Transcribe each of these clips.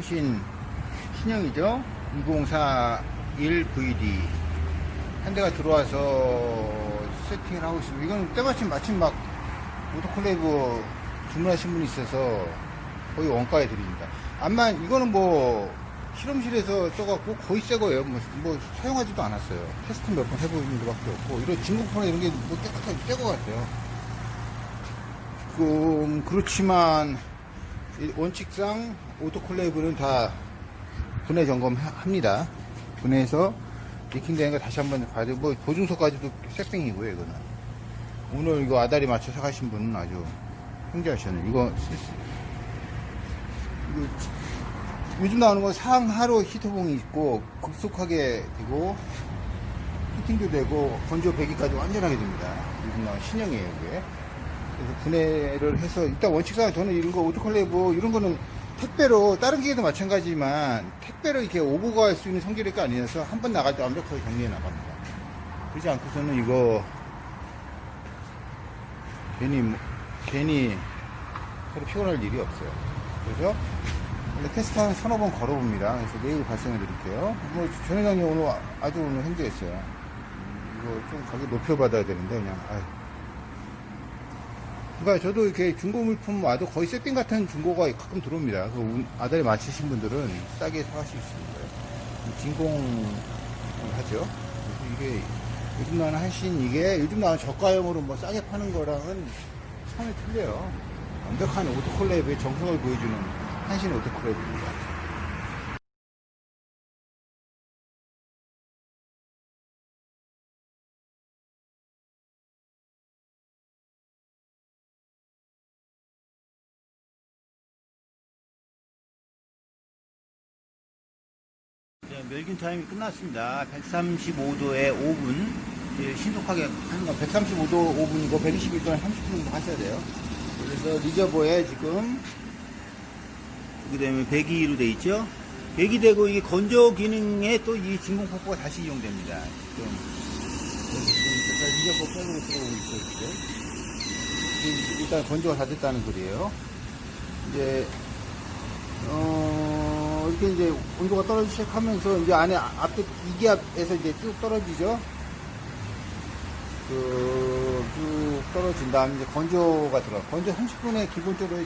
한신 신형이죠. 2041VD 한 대가 들어와서 세팅을 하고 있습니다. 이건 때마침 마침 막 오토클레이브 주문하신 분이 있어서 거의 원가에 드립니다. 암만 이거는 뭐 실험실에서 써갖고 거의 새 거예요. 뭐, 뭐 사용하지도 않았어요. 테스트 몇 번 해보는 것밖에 없고 이런 진공판에 이런 게 뭐 깨끗하게 새거 같아요. 조금 그렇지만 이 원칙상 오토클레이브는 다 분해 점검합니다. 분해해서 리킹되는 거 다시 한번 봐야 되고 뭐 보증서까지도 색뱅이고요 이거는. 오늘 이거 아다리 맞춰 사가신 분은 아주 흥재하셨네. 이거 이거 지- 요즘 나오는 건 상하로 히터봉이 있고 급속하게 되고 히팅도 되고 건조 배기까지 완전하게 됩니다. 요즘 나온 신형이에요 이게. 그래서 분해를 해서 일단 원칙상 저는 이런 거 오토클레이브 이런 거는 택배로 다른 기계도 마찬가지지만 택배로 이렇게 오고 갈 수 있는 성질의가 아니어서 한 번 나갈 때 완벽하게 정리해 나갑니다. 그렇지 않고서는 이거 괜히 뭐- 괜히 서로 피곤할 일이 없어요. 그래서 원래 테스트 한 서너 번 걸어봅니다. 그래서 내일 발송해 드릴게요. 뭐, 전 회장님 오늘 아- 아주 오늘 행제했어요. 이거 좀 가격 높여 받아야 되는데, 그냥, 아유. 그러니까 저도 이렇게 중고 물품 와도 거의 세팅 같은 중고가 가끔 들어옵니다. 그 운- 아들이 맞히신 분들은 싸게 사가실 수 있어요. 진공을 하죠. 그래서 이게 요즘 나오는 한신 이게 요즘 나오는 저가형으로 뭐 싸게 파는 거랑은 차원이 틀려요. 완벽한 오토콜레이브의 정성을 보여주는 한신 오토콜레이브입니다. 멸균 타임이 끝났습니다. 135도에 5분. 예, 신속하게 하는 건 135도 5분이고 121도에 30분 정도 하셔야 돼요. 그래서 리저버에 지금 그 다음에 배기로 돼 있죠. 배기되고 이게 건조 기능에 또 이 진공 펌프가 다시 이용됩니다. 지금 리저버 백으로 들어오고 있어요. 지금 일단 건조가 다 됐다는 소리예요. 이제 어, 이렇게 이제 온도가 떨어지기 시작하면서 이제 안에 앞에 이기압에서 이제 쭉 떨어지죠. 그, 쭉 떨어진 다음에 이제 건조가 들어가. 건조 30분에 기본적으로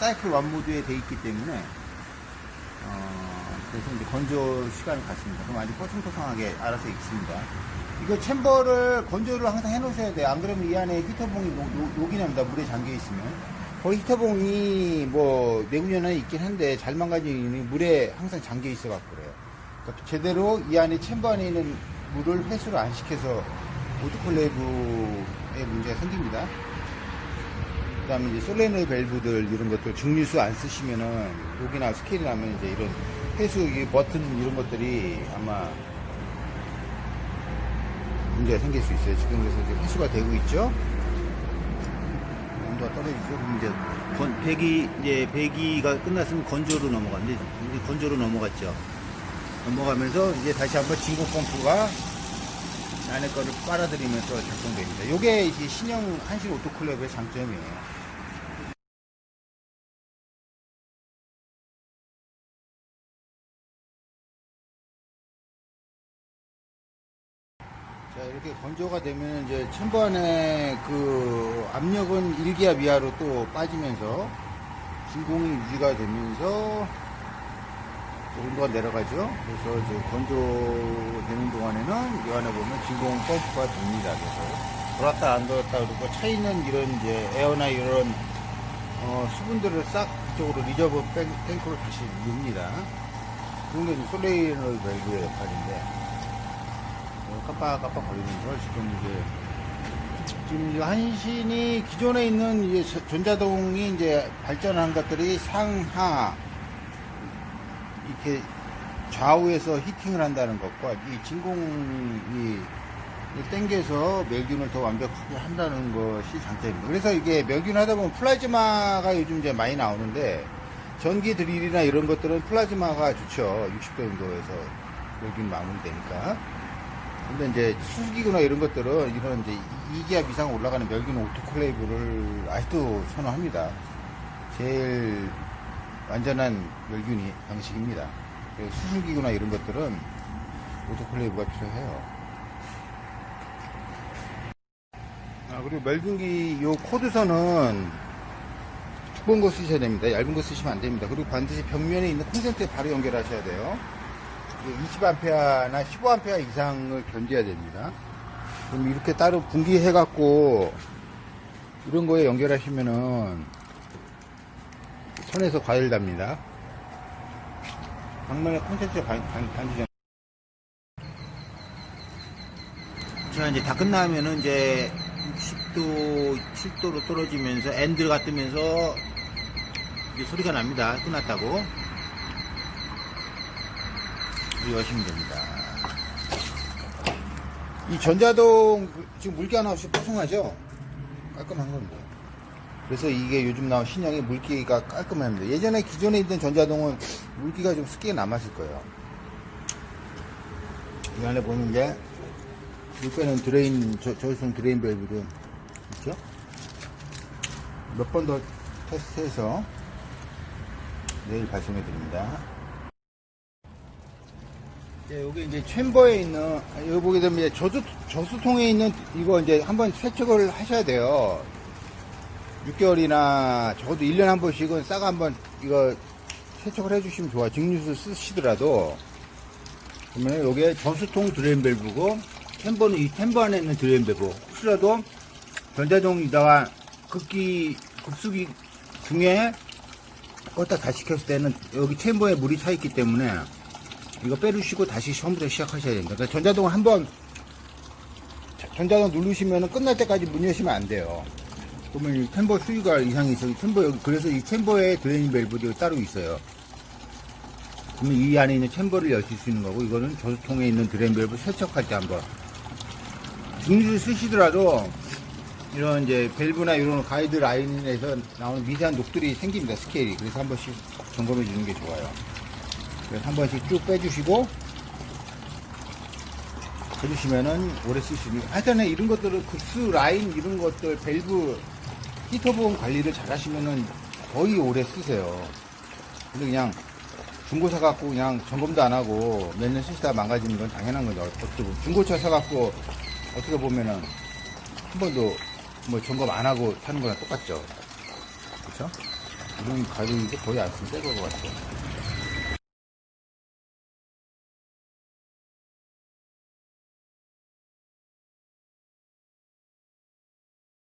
사이클 완모드에 돼 있기 때문에, 어, 그래서 이제 건조 시간을 갖습니다. 그럼 아주 뽀송뽀송하게 알아서 익습니다. 이거 챔버를 건조를 항상 해 놓으셔야 돼요. 안 그러면 이 안에 히터봉이 녹이 납니다. 물에 잠겨 있으면. 거의 히터봉이 뭐 내구년 안에 있긴 한데 잘 망가진 이유는 물에 항상 잠겨 있어 갖고 그래요. 그러니까 제대로 이 안에 챔버 안에 있는 물을 회수를 안 시켜서 오토클레이브에 문제가 생깁니다. 그 다음에 이제 솔레노이 밸브들 이런 것들 증류수 안 쓰시면은 여기나 스케일이 나면 이제 이런 회수 이 버튼 이런 것들이 아마 문제가 생길 수 있어요. 지금 그래서 이제 회수가 되고 있죠. 온도가 떨어지죠. 그럼 이제 건, 배기 이제 배기가 끝났으면 건조로 넘어갔는데 건조로 넘어갔죠. 넘어가면서 이제 다시 한번 진공 펌프가 안에 거를 빨아들이면서 작동됩니다. 이제 신형 한신 오토클럽의 장점이에요. 자, 이렇게 건조가 되면 이제 챔버 안에 그 압력은 1기압 이하로 또 빠지면서 진공이 유지가 되면서 온도가 내려가죠. 그래서 이제 건조되는 동안에는 이 안에 보면 진공 펌프가 됩니다. 그래서 돌았다 안 돌았다 그리고 차 있는 이런 이제 에어나 이런 어, 수분들을 싹 이쪽으로 리저브 탱- 탱크로 다시 늡니다. 그런 게 이제 솔레이너 밸브의 역할인데 어, 깜빡깜빡 거리면서 지금 이제 지금 이제 한신이 기존에 있는 이제 저- 전자동이 이제 발전한 것들이 상하 이렇게 좌우에서 히팅을 한다는 것과 이 진공이 땡겨서 멸균을 더 완벽하게 한다는 것이 장점입니다. 그래서 이게 멸균 하다 보면 플라즈마가 요즘 이제 많이 나오는데 전기 드릴이나 이런 것들은 플라즈마가 좋죠. 60도 정도에서 멸균 마무리되니까. 근데 이제 수기구나 이런 것들은 이런 이제 2기압 이상 올라가는 멸균 오토클레이브를 아직도 선호합니다. 제일 완전한 멸균이 방식입니다. 수술기구나 이런 것들은 오토클레이브가 필요해요. 아, 그리고 멸균기 요 코드선은 두꺼운 거 쓰셔야 됩니다. 얇은 거 쓰시면 안 됩니다. 그리고 반드시 벽면에 있는 콘센트에 바로 연결하셔야 돼요. 20A나 15A 이상을 견뎌야 됩니다. 그럼 이렇게 따로 분기해갖고 이런 거에 연결하시면은 선에서 과열 답니다. 방면에 콘센트 반지 자, 이제 다 끝나면은 이제 60도, 7도로 떨어지면서 엔드가 뜨면서 이게 소리가 납니다. 끝났다고. 여시면 됩니다. 이 전자동 그 지금 물기 하나 없이 뽀송하죠? 깔끔한 겁니다. 그래서 이게 요즘 나온 신형의 물기가 깔끔합니다. 예전에 기존에 있던 전자동은 물기가 좀 습기가 남았을 거예요. 이 안에 보면 이제 물 빼는 드레인, 저, 저수용 드레인 밸브도 있죠? 몇 번 더 테스트해서 내일 발송해 드립니다. 예, 여기 이제 챔버에 있는, 여기 보게 되면 이제 저수, 저수통에 있는 이거 이제 한번 세척을 하셔야 돼요. 6개월이나 적어도 1년에 한 번씩은 싹 한번 이거 세척을 해주시면 좋아요. 증류수 쓰시더라도. 그러면 여기에 저수통 드레인 밸브고, 템버는 이 템버 안에 있는 드레인 밸브. 혹시라도 전자동이다가 급기, 급수기 중에 껐다 다시 켰을 때는 여기 챔버에 물이 차 있기 때문에 이거 빼주시고 다시 처음부터 시작하셔야 됩니다. 그러니까 전자동을 한번 전자동 누르시면 끝날 때까지 문 여시면 안 돼요. 그러면 이 템버 수위가 이상이 있어. 이 템버 여기 그래서 이 챔버에 드레인 밸브가 따로 있어요. 그러면 이 안에 있는 챔버를 여실 수 있는 거고 이거는 저수통에 있는 드레인 밸브 세척할 때 한번 중류를 쓰시더라도 이런 이제 밸브나 이런 가이드 라인에서 나오는 미세한 녹들이 생깁니다 스케일이 그래서 한 번씩 점검해 주는 게 좋아요. 그래서 한 번씩 쭉 빼주시고 해주시면은 오래 쓸 수 있는 하여튼 이런 것들을 급수 라인 이런 것들 밸브 히터보험 관리를 잘 하시면은 거의 오래 쓰세요. 근데 그냥 중고 사 갖고 그냥 점검도 안 하고 몇 년 쓰시다 망가지는 건 당연한 거죠. 어떻게 중고차 사 갖고 어떻게 보면은 한 번도 뭐 점검 안 하고 타는 거랑 똑같죠. 그쵸? 이런 가격이 거의 안 쓰는 새거 같아요